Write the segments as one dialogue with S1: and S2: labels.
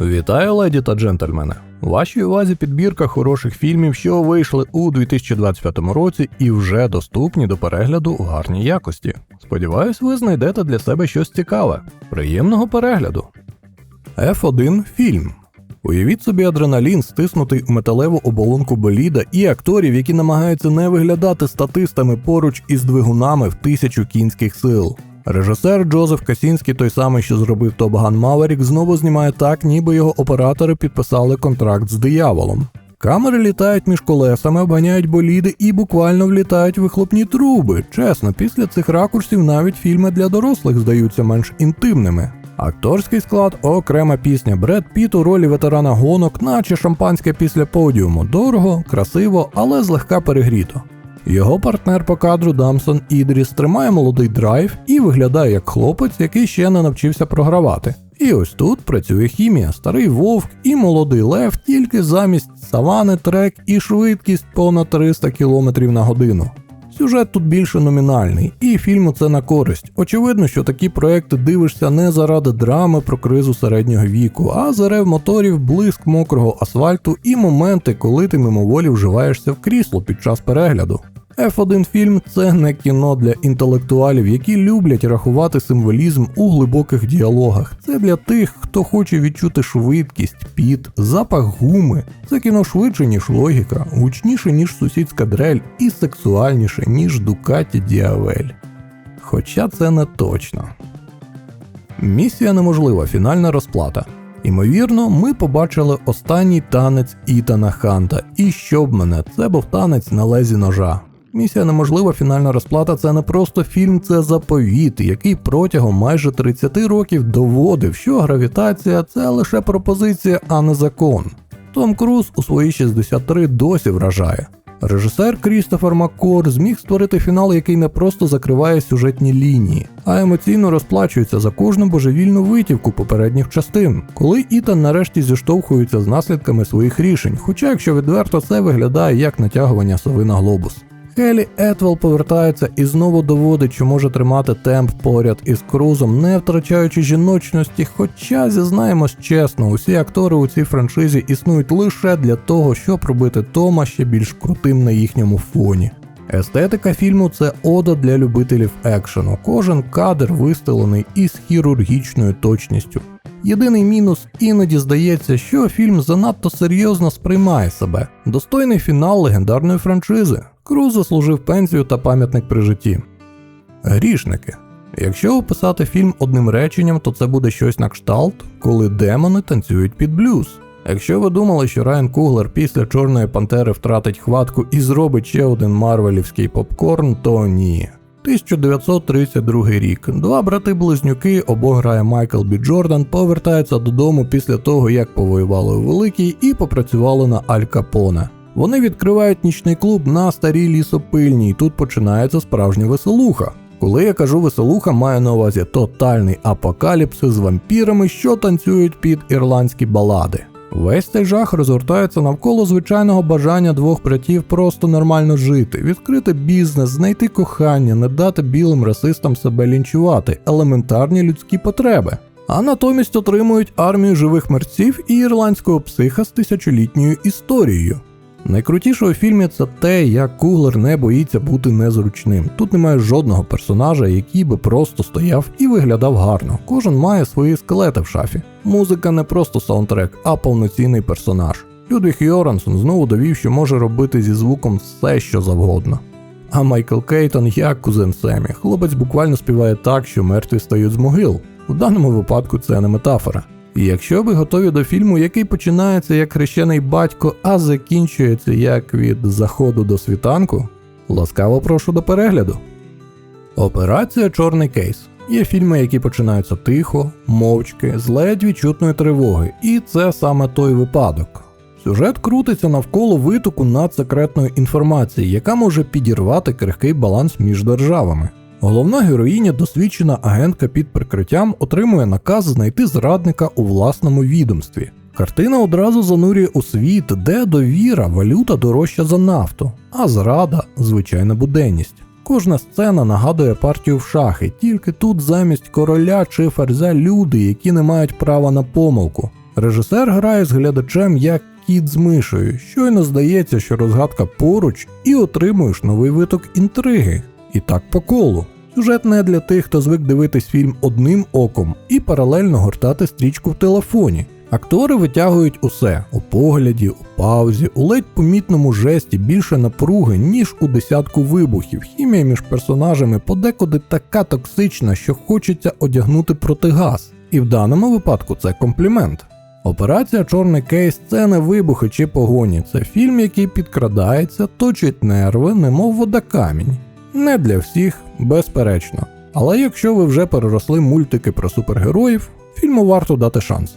S1: Вітаю, леді та джентльмени! Вашій увазі підбірка хороших фільмів, що вийшли у 2025 році і вже доступні до перегляду у гарній якості. Сподіваюсь, ви знайдете для себе щось цікаве. Приємного перегляду. F1 фільм. Уявіть собі адреналін, стиснутий у металеву оболонку боліда, і акторів, які намагаються не виглядати статистами поруч із двигунами в тисячу кінських сил. Режисер Джозеф Касінський, той самий, що зробив Ган Маверік, знову знімає так, ніби його оператори підписали контракт з дияволом. Камери літають між колесами, обганяють боліди і буквально влітають вихлопні труби. Чесно, після цих ракурсів навіть фільми для дорослих здаються менш інтимними. Акторський склад окрема пісня Бред Піт у ролі ветерана гонок, наче шампанське після подіуму. Дорого, красиво, але злегка перегріто. Його партнер по кадру Дамсон Ідріс тримає молодий драйв і виглядає як хлопець, який ще не навчився програвати. І ось тут працює хімія, старий вовк і молодий лев, тільки замість савани, трек і швидкість понад 300 км на годину. Сюжет тут більше номінальний, і фільму це на користь. Очевидно, що такі проекти дивишся не заради драми про кризу середнього віку, а за рев моторів, блиск мокрого асфальту і моменти, коли ти мимоволі вживаєшся в крісло під час перегляду. F1 фільм це не кіно для інтелектуалів, які люблять рахувати символізм у глибоких діалогах. Це для тих, хто хоче відчути швидкість, піт, запах гуми. Це кіно швидше, ніж логіка, гучніше, ніж сусідська дрель, і сексуальніше, ніж Дукаті Діавель. Хоча це не точно. Місія неможлива, фінальна розплата. Імовірно, ми побачили останній танець Ітана Ханта, і щоб мене, це був танець на лезі ножа. Місія неможлива фінальна розплата це не просто фільм, це заповіт, який протягом майже 30 років доводив, що гравітація це лише пропозиція, а не закон. Том Круз у свої 63 досі вражає. Режисер Крістофер Маккор зміг створити фінал, який не просто закриває сюжетні лінії, а емоційно розплачується за кожну божевільну витівку попередніх частин, коли Ітан нарешті зіштовхується з наслідками своїх рішень, хоча, якщо відверто, це виглядає як натягування сови на глобус. Хелі Етвел повертається і знову доводить, що може тримати темп поряд із крузом, не втрачаючи жіночності. Хоча зізнаємось чесно, усі актори у цій франшизі існують лише для того, щоб робити Тома ще більш крутим на їхньому фоні. Естетика фільму це ода для любителів екшену. Кожен кадр вистелений із хірургічною точністю. Єдиний мінус іноді здається, що фільм занадто серйозно сприймає себе. Достойний фінал легендарної франшизи. Круз заслужив пенсію та пам'ятник при житті. Грішники. Якщо описати фільм одним реченням, то це буде щось на кшталт, коли демони танцюють під блюз. Якщо ви думали, що Райан Куглер після Чорної Пантери втратить хватку і зробить ще один марвелівський попкорн, то ні. 1932 рік. Два брати-близнюки, обох грає Майкл Бі Джордан, повертаються додому після того, як повоювали у Великій і попрацювали на Аль Капоне. Вони відкривають нічний клуб на старій лісопильні, і тут починається справжня веселуха. Коли я кажу веселуха, маю на увазі тотальний апокаліпсис з вампірами, що танцюють під ірландські балади. Весь цей жах розгортається навколо звичайного бажання двох братів просто нормально жити, відкрити бізнес, знайти кохання, не дати білим расистам себе лінчувати, елементарні людські потреби. А натомість отримують армію живих мерців і ірландського психа з тисячолітньою історією. Найкрутіше у фільмі це те, як Куглер не боїться бути незручним. Тут немає жодного персонажа, який би просто стояв і виглядав гарно. Кожен має свої скелети в шафі. Музика не просто саундтрек, а повноцінний персонаж. Людвіг Йорансон знову довів, що може робити зі звуком все, що завгодно. А Майкл Кейтон як кузен Семі. Хлопець буквально співає так, що мертві стають з могил. У даному випадку це не метафора. І якщо ви готові до фільму, який починається як хрещений батько, а закінчується як від заходу до світанку, ласкаво прошу до перегляду. Операція Чорний кейс. Є фільми, які починаються тихо, мовчки, з ледь відчутної тривоги, і це саме той випадок. Сюжет крутиться навколо витоку надсекретної інформації, яка може підірвати крихкий баланс між державами. Головна героїня, досвідчена агентка під прикриттям, отримує наказ знайти зрадника у власному відомстві. Картина одразу занурює у світ, де довіра, валюта дорожча за нафту, а зрада звичайна буденність. Кожна сцена нагадує партію в шахи, тільки тут замість короля чи ферзя люди, які не мають права на помилку. Режисер грає з глядачем як кіт з мишею. Щойно здається, що розгадка поруч, і отримуєш новий виток інтриги. І так по колу. Сюжет не для тих, хто звик дивитись фільм одним оком і паралельно гортати стрічку в телефоні. Актори витягують усе у погляді, у паузі, у ледь помітному жесті більше напруги, ніж у десятку вибухів. Хімія між персонажами подекуди така токсична, що хочеться одягнути протигаз. І в даному випадку це комплімент. Операція Чорний кейс це не вибухи чи погоні. Це фільм, який підкрадається, точить нерви, немов водокамінь. Не для всіх, безперечно. Але якщо ви вже переросли мультики про супергероїв, фільму варто дати шанс.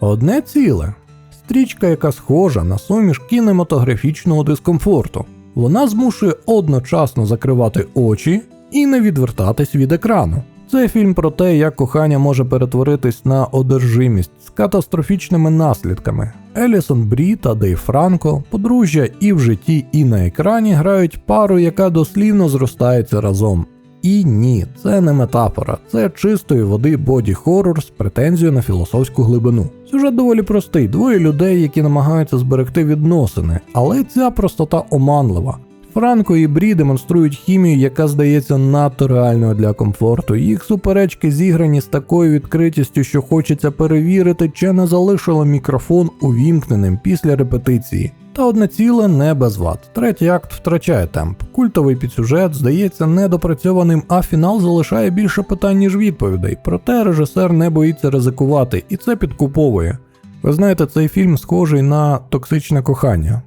S1: Одне ціле стрічка, яка схожа на суміш кінематографічного дискомфорту. Вона змушує одночасно закривати очі і не відвертатись від екрану. Це фільм про те, як кохання може перетворитись на одержимість з катастрофічними наслідками. Елісон Брі та Дей Франко, подружжя і в житті, і на екрані грають пару, яка дослівно зростається разом. І ні, це не метафора, це чистої води боді хоррор з претензією на філософську глибину. Сюжет доволі простий: двоє людей, які намагаються зберегти відносини, але ця простота оманлива. Франко і Брі демонструють хімію, яка здається надто реальною для комфорту. Їх суперечки зіграні з такою відкритістю, що хочеться перевірити, чи не залишило мікрофон увімкненим після репетиції. Та одне ціле не без вад. Третій акт втрачає темп. Культовий підсюжет здається недопрацьованим, а фінал залишає більше питань, ніж відповідей. Проте режисер не боїться ризикувати, і це підкуповує. Ви знаєте, цей фільм схожий на токсичне кохання.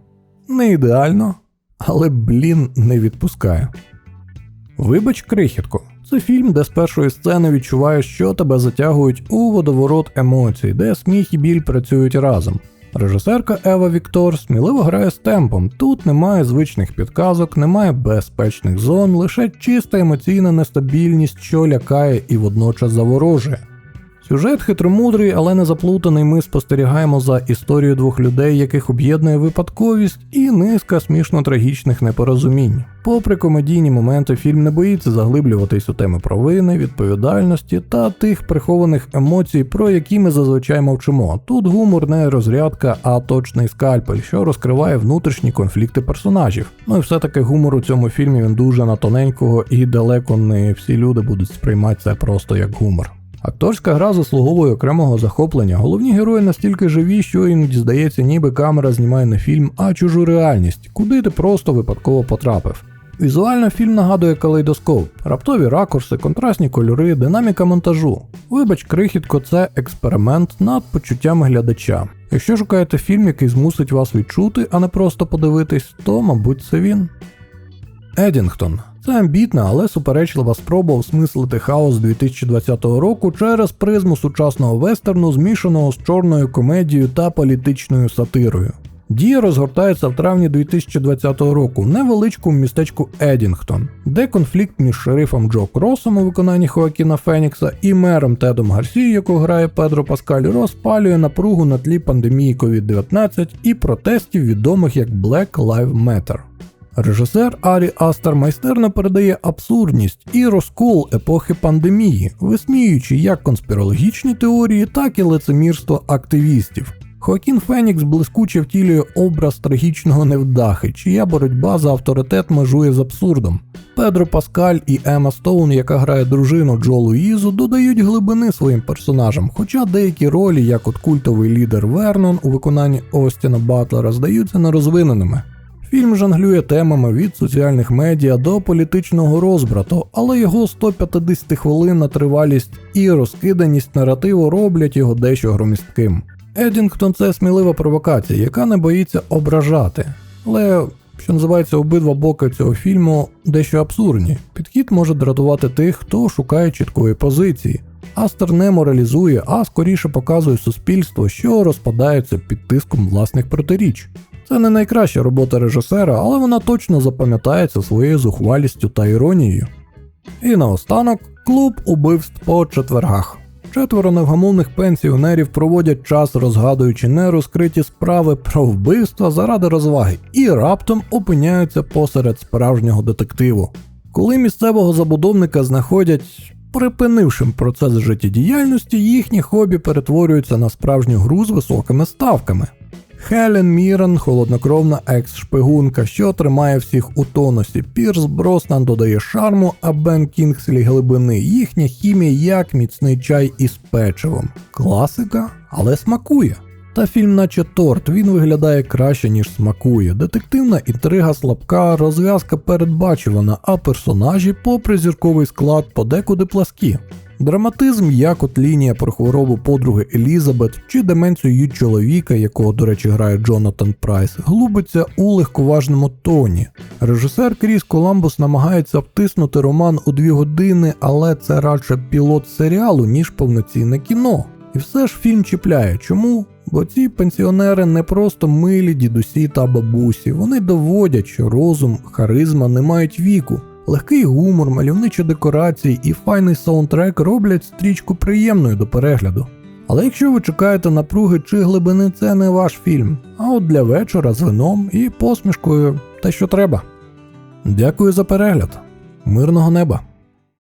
S1: Не ідеально, але блін не відпускає. Вибач, крихітко, це фільм, де з першої сцени відчуваєш, що тебе затягують у водоворот емоцій, де сміх і біль працюють разом. Режисерка Ева Віктор сміливо грає з темпом. Тут немає звичних підказок, немає безпечних зон, лише чиста емоційна нестабільність, що лякає і водночас заворожує. Сюжет хитромудрий, але не заплутаний. Ми спостерігаємо за історією двох людей, яких об'єднує випадковість і низка смішно трагічних непорозумінь. Попри комедійні моменти, фільм не боїться заглиблюватись у теми провини, відповідальності та тих прихованих емоцій, про які ми зазвичай мовчимо. Тут гумор не розрядка, а точний скальпель, що розкриває внутрішні конфлікти персонажів. Ну і все-таки гумор у цьому фільмі він дуже на тоненького і далеко не всі люди будуть сприймати це просто як гумор. Акторська гра заслуговує окремого захоплення. Головні герої настільки живі, що іноді здається, ніби камера знімає не фільм, а чужу реальність, куди ти просто випадково потрапив. Візуально фільм нагадує калейдоскоп, раптові ракурси, контрастні кольори, динаміка монтажу. Вибач, крихітко, це експеримент над почуттями глядача. Якщо шукаєте фільм, який змусить вас відчути, а не просто подивитись, то, мабуть, це він. Едінгтон це амбітна, але суперечлива спроба осмислити хаос 2020 року через призму сучасного вестерну, змішаного з чорною комедією та політичною сатирою. Дія розгортається в травні 2020 року в невеличкому містечку Едінгтон, де конфлікт між шерифом Джо Кросом у виконанні Хоакіна Фенікса і мером Тедом Гарсі, якого грає Педро Паскаль, розпалює напругу на тлі пандемії COVID-19 і протестів, відомих як Black Lives Matter. Режисер Арі Астер майстерно передає абсурдність і розкол епохи пандемії, висміюючи як конспірологічні теорії, так і лицемірство активістів. Хоакін Фенікс блискуче втілює образ трагічного невдахи, чия боротьба за авторитет межує з абсурдом. Педро Паскаль і Ема Стоун, яка грає дружину Джо Луїзу, додають глибини своїм персонажам, хоча деякі ролі, як от культовий лідер Вернон у виконанні Остіна Батлера, здаються нерозвиненими. Фільм жонглює темами від соціальних медіа до політичного розбрату, але його 150 хвилинна тривалість і розкиданість наративу роблять його дещо громістким. Едінгтон це смілива провокація, яка не боїться ображати. Але, що називається, обидва боки цього фільму дещо абсурдні. Підхід може дратувати тих, хто шукає чіткої позиції. Астер не моралізує, а скоріше показує суспільство, що розпадається під тиском власних протиріч. Це не найкраща робота режисера, але вона точно запам'ятається своєю зухвалістю та іронією. І наостанок клуб убивств по четвергах. Четверо невгамовних пенсіонерів проводять час, розгадуючи нерозкриті справи про вбивства заради розваги, і раптом опиняються посеред справжнього детективу. Коли місцевого забудовника знаходять Припинивши процес життєдіяльності, їхні хобі перетворюються на справжню гру з високими ставками. Хелен Мірен, холоднокровна екс-шпигунка, що тримає всіх у тонусі. Пірс Броснан додає шарму, а Бен Кінгслі глибини. Їхня хімія як міцний чай із печивом. Класика, але смакує. Та фільм, наче торт, він виглядає краще, ніж смакує. Детективна інтрига слабка, розв'язка передбачувана, а персонажі, попри зірковий склад, подекуди пласкі. Драматизм, як от лінія про хворобу подруги Елізабет чи деменцію її чоловіка, якого, до речі, грає Джонатан Прайс, глубиться у легковажному тоні. Режисер Кріс Коламбус намагається втиснути роман у дві години, але це радше пілот серіалу, ніж повноцінне кіно. І все ж фільм чіпляє. Чому? Бо ці пенсіонери не просто милі дідусі та бабусі, вони доводять, що розум, харизма не мають віку. Легкий гумор, мальовничі декорації і файний саундтрек роблять стрічку приємною до перегляду. Але якщо ви чекаєте напруги чи глибини, це не ваш фільм, а от для вечора з вином і посмішкою те, що треба. Дякую за перегляд. Мирного неба!